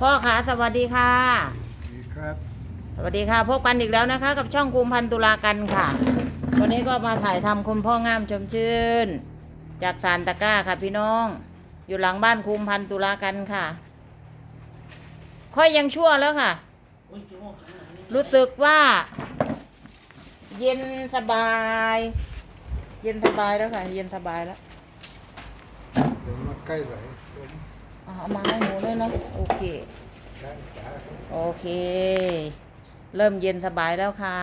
พ่อคะสวัสดีค่ะ ดีครับสวัสดีค่ะ พบกันอีกแล้วนะคะ กับช่องคุมพันตุลากันค่ะ วันนี้ก็มาถ่ายทำคุณพ่องามชมชื่น จากสารตะกร้าค่ะพี่น้อง อยู่หลังบ้านคุมพันตุลากันค่ะ ค่อยยังชั่วแล้วค่ะ รู้สึกว่า เย็นสบาย เย็นสบายแล้วค่ะ เย็นสบายแล้ว เดี๋ยวมาใกล้ไหลผมเอาเอามาให้หนู ด้วยเนาะโอเคด้านขวาโอเค เริ่มเย็นสบายแล้วค่ะ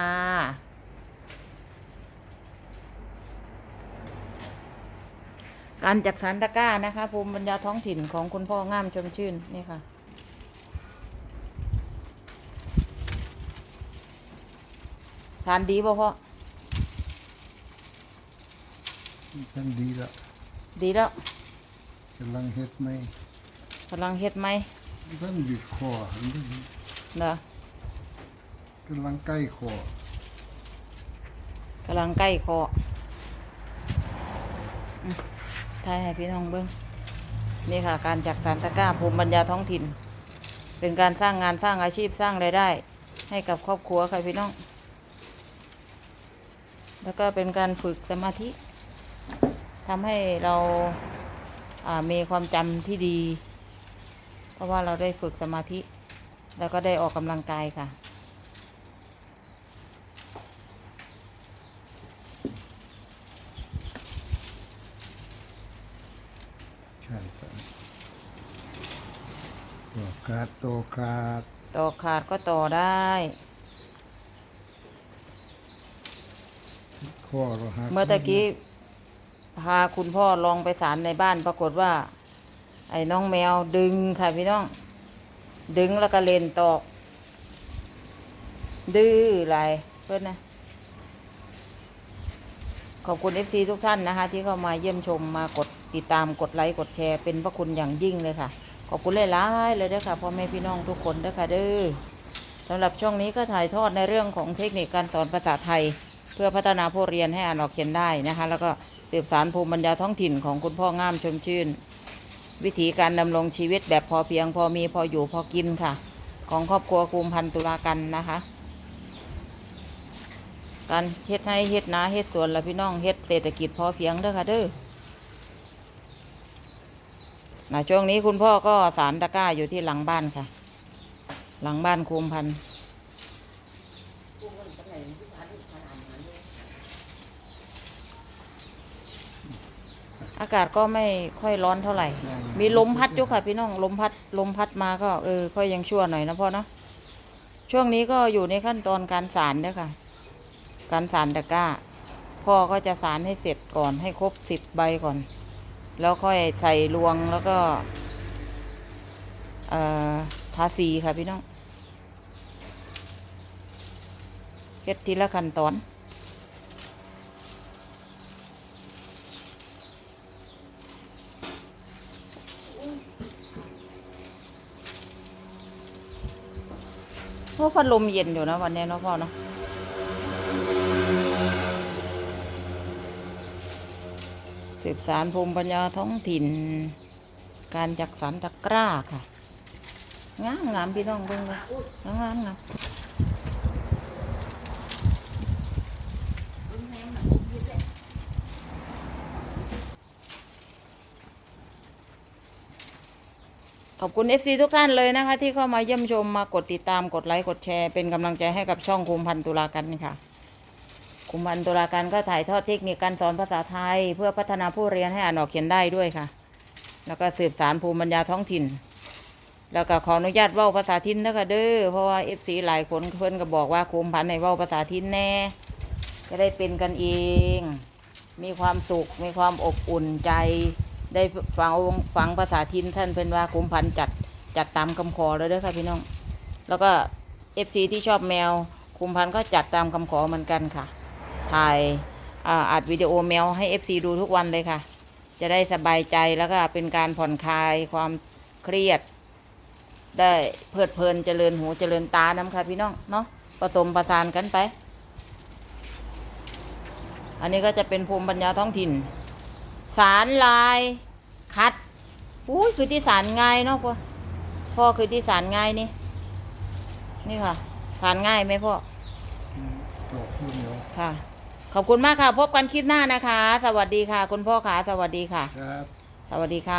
การจักสารตะกร้านะคะ ภูมิปัญญาท้องถิ่นของคุณพ่องามชมชื่น นี่ค่ะสารดีป่ะพ่อท่านดีละดีแล้วกำลังเฮ็ดไหม กำลังเฮ็ดไหมท่านบิดคอหันไปเนาะกำลังใกล้คอกำลังใกล้คออืมถ่ายให้พี่น้องเบิ้งนี่ค่ะ การจักสารตะกร้าภูมิปัญญาท้องถิ่น เป็นการสร้างงานสร้างอาชีพสร้างรายได้ ให้กับครอบครัวค่ะพี่น้อง แล้วก็เป็นการฝึกสมาธิทำให้เราอ่ามีความจำที่ดี เพราะว่าเราได้ฝึกสมาธิ แล้วก็ได้ออกกำลังกายค่ะ ใช่ครับตัวขาดตัวขาดต่อขาดก็ต่อได้ ข้อเราหักเมื่อตะกี้พาคุณพ่อลองไปสารในบ้านปรากฏว่า ไอ้น้องแมวดึงค่ะพี่น้อง ดึงแล้วก็เลนตอก ดื้อไรเพื่อนนะ ขอบคุณเอทุกท่านนะคะ ที่เข้ามาเยี่ยมชมมากดติดตามกดไลค์กดแชร์เป็นพระคุณอย่างยิ่งเลยค่ะ ขอบคุณหลายๆเลยด้วยค่ะพ่อแม่พี่น้องทุกคนด้วยค่ะเด้อสำหรับช่องนี้ก็ถ่ายทอดในเรื่องของเทคนิคการสอนภาษาไทย เพื่อพัฒนาผู้เรียนให้อ่านออกเขียนได้นะคะ แล้วก็สืบสารภูมิปัญญาท้องถิ่นของคุณพ่องามชมชื่น วิธีการดำรงชีวิตแบบพอเพียงพอมีพออยู่พอกินค่ะ ของครอบครัวภูมพันตุลากันนะคะ การเฮ็ดให้เฮ็ดนาเฮ็ดสวนและพี่น้องเฮ็ดเศรษฐกิจพอเพียงเด้อค่ะเด้อนะช่วงนี้คุณพ่อก็สารตะกร้าอยู่ที่หลังบ้านค่ะ หลังบ้านคุมพันธ์ อากาศก็ไม่ค่อยร้อนเท่าไหร่ มีลมพัดอยู่ค่ะ พี่น้องลมพัดลมพัดมาก็เออค่อยยังชั่วหน่อยนะพ่อเนาะช่วงนี้ก็อยู่ในขั้นตอนการสารเด้อค่ะ การสารตะกร้า พ่อก็จะสารให้เสร็จก่อนให้ครบสิบใบก่อน แล้วค่อยใส่รวงแล้วก็เอ่อทาสีค่ะพี่น้องเฮ็ดทีละขั้นตอน เพราะพัดลมเย็นอยู่นะวันนี้เนาะพ่อเนาะสืบสารภูมิปัญญาท้องถิ่น การจักสรรตะกร้าค่ะ งามงามพี่น้องเบิ่งเลยงามงาม ขอบคุณ FC ทุกท่านเลยนะคะ ที่เข้ามาเยี่ยมชมมากดติดตามกดไลค์กดแชร์เป็นกำลังใจให้กับช่องคุมพันตุลากันค่ะ คุมพันตุลาการก็ถ่ายทอดเทคนิคการสอนภาษาไทย เพื่อพัฒนาผู้เรียนให้อ่านออกเขียนได้ด้วยค่ะ แล้วก็สืบสารภูมิปัญญาท้องถิ่น แล้วก็ขออนุญาตเว้าภาษาถิ่นนะคะเด้อเพราะว่าเอฟซีหลายคนเพิ่อนก็บอกว่าคุมพันในเว้าภาษาถิ่นแน่จะได้เป็นกันเอง มีความสุขมีความอบอุ่นใจ ได้ฟังฟังภาษาถิ่นท่านเพิ่นว่าคุมพันจัดจัดตามคำขอแล้วเด้อค่ะพี่น้อง แล้วก็เอฟซีที่ชอบแมวคุมพันก็จัดตามคำขอเหมือนกันค่ะ ถ่ายอ่าอัดวิดีโอแมวให้ FC ดูทุกวันเลยค่ะ จะได้สบายใจแล้วก็เป็นการผ่อนคลายความเครียด ได้เพลิดเพลินเจริญหูเจริญตาน้ำค่ะพี่น้องเนาะผสมประสานกันไป อันนี้ก็จะเป็นภูมิปัญญาท้องถิ่น สารลายคัดอุ้ยคือที่สารง่ายเนาะพวกพ่อคือที่สารง่ายนี่ นี่ค่ะ สารง่ายไหมพ่ออืมตอกผู้เหนียวค่ะ ขอบคุณมากค่ะ พบกันคลิปหน้านะคะ สวัสดีค่ะ คุณพ่อขาสวัสดีค่ะ ครับ สวัสดีค่ะ